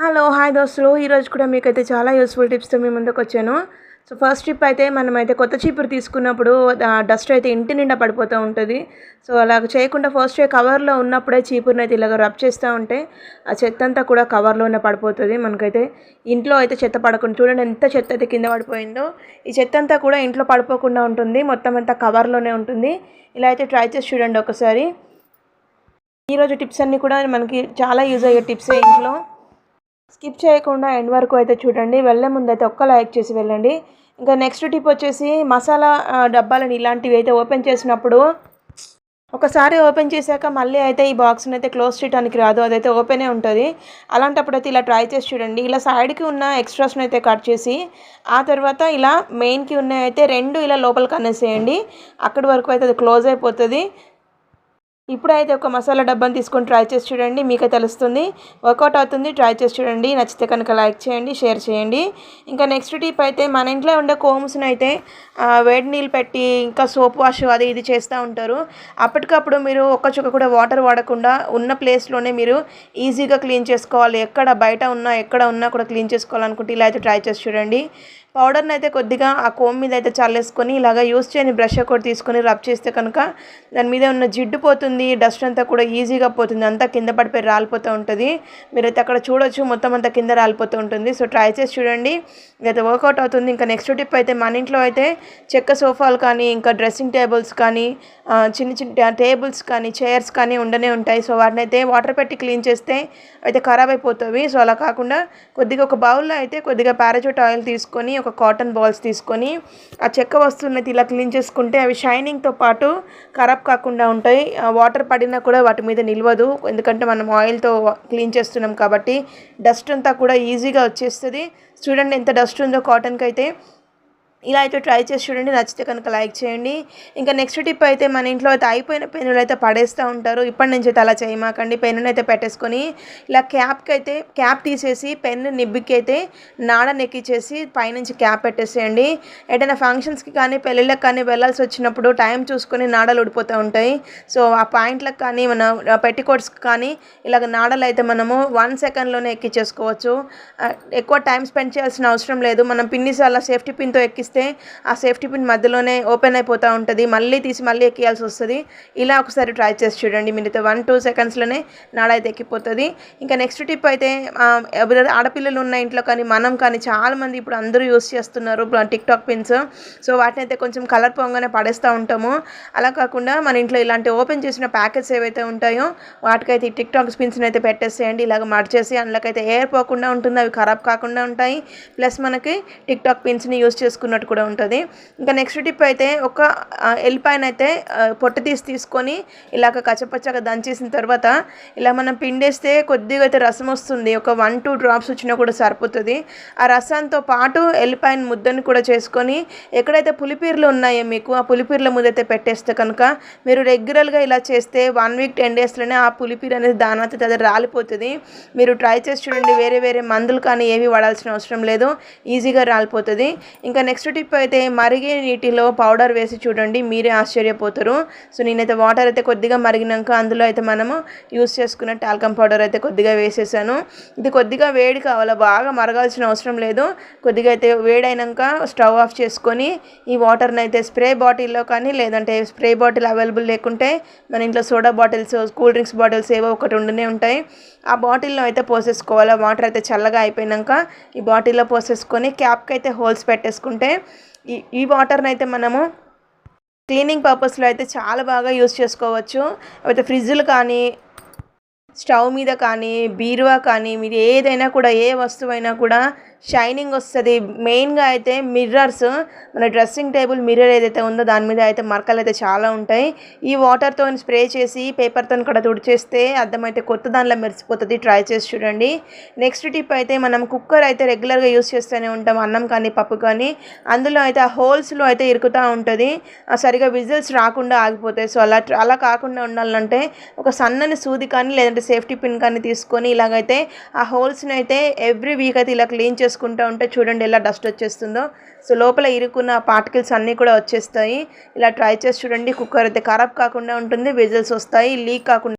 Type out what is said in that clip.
Hello hi దోస్తులు ఈరోజు కూడా మీకైతే చాలా యూస్ఫుల్ టిప్స్తో మీ ముందుకు వచ్చాను. సో ఫస్ట్ టిప్ అయితే మనమైతే కొత్త చీపురు తీసుకున్నప్పుడు డస్ట్ అయితే ఇంటి నిండా పడిపోతూ ఉంటుంది. సో అలా చేయకుండా ఫస్ట్ కవర్లో ఉన్నప్పుడే చీపురుని అయితే ఇలాగ రబ్ చేస్తూ ఉంటే ఆ చెత్త అంతా కూడా కవర్లోనే పడిపోతుంది మనకైతే. ఇంట్లో అయితే చెత్త పడకుండా చూడండి ఎంత చెత్త అయితే కింద పడిపోయిందో. ఈ చెత్త అంతా కూడా ఇంట్లో పడిపోకుండా ఉంటుంది. మొత్తం అంతా కవర్లోనే ఉంటుంది. ఇలా అయితే ట్రై చేసి చూడండి ఒకసారి. ఈరోజు టిప్స్ అన్నీ కూడా మనకి చాలా యూజ్ అయ్యే టిప్సే ఇంట్లో. స్కిప్ చేయకుండా ఎండ్ వరకు అయితే చూడండి. వెళ్ళే ముందు అయితే ఒక్క లైక్ చేసి వెళ్ళండి. ఇంకా నెక్స్ట్ టిప్ వచ్చేసి మసాలా డబ్బాలని ఇలాంటివి అయితే ఓపెన్ చేసినప్పుడు ఒకసారి ఓపెన్ చేశాక మళ్ళీ అయితే ఈ బాక్స్ని అయితే క్లోజ్ చేయడానికి రాదు. అదైతే ఓపెనే ఉంటుంది. అలాంటప్పుడు అయితే ఇలా ట్రై చేసి చూడండి. ఇలా సైడ్కి ఉన్న ఎక్స్ట్రాస్ని అయితే కట్ చేసి ఆ తర్వాత ఇలా మెయిన్కి ఉన్న అయితే రెండు ఇలా లోపలికి అనేసేయండి అక్కడి వరకు అయితే అది క్లోజ్ అయిపోతుంది. ఇప్పుడైతే ఒక మసాలా డబ్బాని తీసుకొని ట్రై చేసి చూడండి మీకే తెలుస్తుంది. వర్కౌట్ అవుతుంది ట్రై చేసి చూడండి. నచ్చితే కనుక లైక్ చేయండి షేర్ చేయండి. ఇంకా నెక్స్ట్ టిప్ అయితే మన ఇంట్లో ఉండే కోమ్స్ని అయితే వేడి నీళ్ళు పెట్టి ఇంకా సోప్ వాష్ అది ఇది చేస్తూ ఉంటారు. అప్పటికప్పుడు మీరు ఒక్క చుక్క కూడా వాటర్ వాడకుండా ఉన్న ప్లేస్లోనే మీరు ఈజీగా క్లీన్ చేసుకోవాలి. ఎక్కడ బయట ఉన్నా ఎక్కడ ఉన్నా కూడా క్లీన్ చేసుకోవాలనుకుంటే ఇలా అయితే ట్రై చేసి చూడండి. పౌడర్ని అయితే కొద్దిగా ఆ కోమ్ మీద అయితే చల్లేసుకొని ఇలాగ యూస్ చేయని బ్రష్ ఒకటి తీసుకొని రబ్ చేస్తే కనుక దాని మీద ఉన్న జిడ్డు పోతుంది డస్ట్ అంతా కూడా ఈజీగా పోతుంది. అంతా కింద పడిపోయి రాలిపోతూ ఉంటుంది. మీరైతే అక్కడ చూడొచ్చు మొత్తం అంతా కింద రాలిపోతూ ఉంటుంది. సో ట్రై చేసి చూడండి. ఇదైతే వర్కౌట్ అవుతుంది. ఇంకా నెక్స్ట్ టిప్ అయితే మన ఇంట్లో అయితే చెక్క సోఫాలు కానీ ఇంకా డ్రెస్సింగ్ టేబుల్స్ కానీ చిన్న చిన్న టేబుల్స్ కానీ చైర్స్ కానీ ఉండనే ఉంటాయి. సో వాటిని అయితే వాటర్ పెట్టి క్లీన్ చేస్తే అయితే ఖరాబ్ అయిపోతుంది సో అలా కాకుండా కొద్దిగా ఒక బౌల్లో అయితే కొద్దిగా పారాచూట్ ఆయిల్ తీసుకొని ఒక కాటన్ బాల్స్ తీసుకొని ఆ చెక్క వస్తువులను ఇలా క్లీన్ చేసుకుంటే అవి షైనింగ్తో పాటు ఖరాబ్ కాకుండా ఉంటాయి. వాటర్ పడినా కూడా వాటి మీద నిలవదు. ఎందుకంటే మనం ఆయిల్తో క్లీన్ చేస్తున్నాం కాబట్టి డస్ట్ అంతా కూడా ఈజీగా వచ్చేస్తుంది. చూడండి ఎంత డస్ట్ ఉందో కాటన్కి అయితే ఇలా అయితే ట్రై చేసి చూడండి. నచ్చితే కనుక లైక్ చేయండి. ఇంకా నెక్స్ట్ టిప్ అయితే మన ఇంట్లో అయితే అయిపోయిన పెన్నులు అయితే పడేస్తూ ఉంటారు. ఇప్పటి నుంచి అయితే అలా చేయమాకండి. పెన్నుని అయితే పెట్టేసుకొని ఇలా క్యాప్కి అయితే క్యాప్ తీసేసి పెన్ను నిబ్బికి అయితే నాడ నెక్కిచ్చేసి పైనుంచి క్యాప్ పెట్టేసేయండి. ఏదైనా ఫంక్షన్స్కి కానీ పెళ్ళిళ్ళకి కానీ వెళ్ళాల్సి వచ్చినప్పుడు టైం చూసుకొని నాడలు ఉడిపోతూ ఉంటాయి. సో ఆ పాయింట్లకు కానీ మన పెట్టికోట్స్కి కానీ ఇలాగ నాడలు అయితే మనము వన్ సెకండ్లోనే ఎక్కించేసుకోవచ్చు ఎక్కువ టైం స్పెండ్ చేయాల్సిన అవసరం లేదు. మనం పిన్నిసార్లు సేఫ్టీ పిన్తో ఎక్కిస్తే తీస్తే ఆ సేఫ్టీ పిన్ మధ్యలోనే ఓపెన్ అయిపోతూ ఉంటుంది. మళ్ళీ తీసి మళ్ళీ ఎక్కియాల్సి వస్తుంది. ఇలా ఒకసారి ట్రై చేసి చూడండి మీరైతే వన్ టూ సెకండ్స్లోనే నాడ అయితే ఎక్కిపోతుంది. ఇంకా నెక్స్ట్ టిప్ అయితే ఆడపిల్లలు ఉన్న ఇంట్లో కానీ మనం కానీ చాలామంది ఇప్పుడు అందరూ యూస్ చేస్తున్నారు టిక్టాక్ పిన్స్. సో వాటిని అయితే కొంచెం కలర్ పోగానే పడేస్తూ ఉంటాము. అలా కాకుండా మన ఇంట్లో ఇలాంటి ఓపెన్ చేసిన ప్యాకెట్స్ ఏవైతే ఉంటాయో వాటికైతే ఈ పిన్స్ని అయితే పెట్టేసేయండి. ఇలాగ మడిచేసి అందులోకైతే ఎయిర్ పోకుండా ఉంటుంది అవి ఖరాబ్ కాకుండా ఉంటాయి. ప్లస్ మనకి టిక్టాక్ పిన్స్ని యూస్ చేసుకున్నట్టు ఉన్నట్టు కూడా ఉంటుంది. ఇంకా నెక్స్ట్ టిప్ అయితే ఒక ఎల్లిపాయన అయితే పొట్టు తీసి తీసుకొని ఇలాగ కచ్చపచ్చగా దంచేసిన తర్వాత ఇలా మనం పిండేస్తే కొద్దిగా అయితే రసం వస్తుంది. ఒక వన్ టూ డ్రాప్స్ వచ్చినా కూడా సరిపోతుంది. ఆ రసంతో పాటు ఎల్లిపాయన ముద్దని కూడా చేసుకొని ఎక్కడైతే పులిపీర్లు ఉన్నాయో మీకు ఆ పులిపీర్ల ముద్దైతే పెట్టేస్తే కనుక మీరు రెగ్యులర్గా ఇలా చేస్తే వన్ వీక్ టెన్ డేస్లోనే ఆ పులిపీర్ అనేది దాని అది రాలిపోతుంది. మీరు ట్రై చేసి చూడండి వేరే వేరే మందులు కానీ ఏవి వాడాల్సిన అవసరం లేదు. ఈజీగా రాలిపోతుంది. ఇంకా నెక్స్ట్ టిప్ అయితే మరిగే నీటిలో పౌడర్ వేసి చూడండి మీరే ఆశ్చర్యపోతారు. సో నేనైతే వాటర్ అయితే కొద్దిగా మరిగినాక అందులో అయితే మనము యూస్ చేసుకున్న టాల్కమ్ పౌడర్ అయితే కొద్దిగా వేసేసాను. ఇది కొద్దిగా వేడి కావాలి బాగా మరగాల్సిన అవసరం లేదు. కొద్దిగా అయితే వేడైనాక స్టవ్ ఆఫ్ చేసుకొని ఈ వాటర్ని అయితే స్ప్రే బాటిల్లో కానీ లేదంటే స్ప్రే బాటిల్ అవైలబుల్ లేకుంటే మన ఇంట్లో soda bottles cool drinks bottles ఏవో ఒకటి ఉండినే ఉంటాయి. ఆ బాటిల్లో అయితే పోసేసుకోవాలి వాటర్ అయితే చల్లగా అయిపోయినాక ఈ బాటిల్లో పోసేసుకొని క్యాప్కి అయితే హోల్స్ పెట్టేసుకుంటే ఈ ఈ వాటర్ని అయితే మనము క్లీనింగ్ పర్పస్లో అయితే చాలా బాగా యూస్ చేసుకోవచ్చు. అయితే ఫ్రిడ్జ్లు కానీ స్టవ్ మీద కానీ బీరువా కానీ మీరు ఏదైనా కూడా ఏ వస్తువైనా కూడా షైనింగ్ వస్తుంది. మెయిన్గా అయితే మిర్రర్స్ మన డ్రెస్సింగ్ టేబుల్ మిర్రర్ ఏదైతే ఉందో దాని మీద అయితే మరకలు అయితే చాలా ఉంటాయి. ఈ వాటర్తో స్ప్రే చేసి పేపర్తో కూడా తుడిచేస్తే అద్దం అయితే కొత్త దానిలో మెరిసిపోతుంది. ట్రై చేసి చూడండి. నెక్స్ట్ టిప్ అయితే మనం కుక్కర్ అయితే రెగ్యులర్గా యూస్ చేస్తూనే ఉంటాం అన్నం కానీ పప్పు కానీ. అందులో అయితే ఆ హోల్స్లో అయితే ఇరుకుతూ ఉంటుంది. సరిగా విజిల్స్ రాకుండా ఆగిపోతాయి. సో అలా అలా కాకుండా ఉండాలంటే ఒక సన్నని సూది కానీ లేదంటే సేఫ్టీ పిన్ కానీ తీసుకొని ఇలాగైతే ఆ హోల్స్ని అయితే ఎవ్రీ వీక్ అయితే ఇలా క్లీన్ చేసి చేసుకుంటూ ఉంటే చూడండి ఎలా డస్ట్ వచ్చేస్తుందో. సో లోపల ఇరుకున్న పార్టికల్స్ అన్నీ కూడా వచ్చేస్తాయి. ఇలా ట్రై చేసి చూడండి. కుక్కర్ అయితే ఖరాబ్ కాకుండా ఉంటుంది. విజిల్స్ వస్తాయి. లీక్ కాకుండా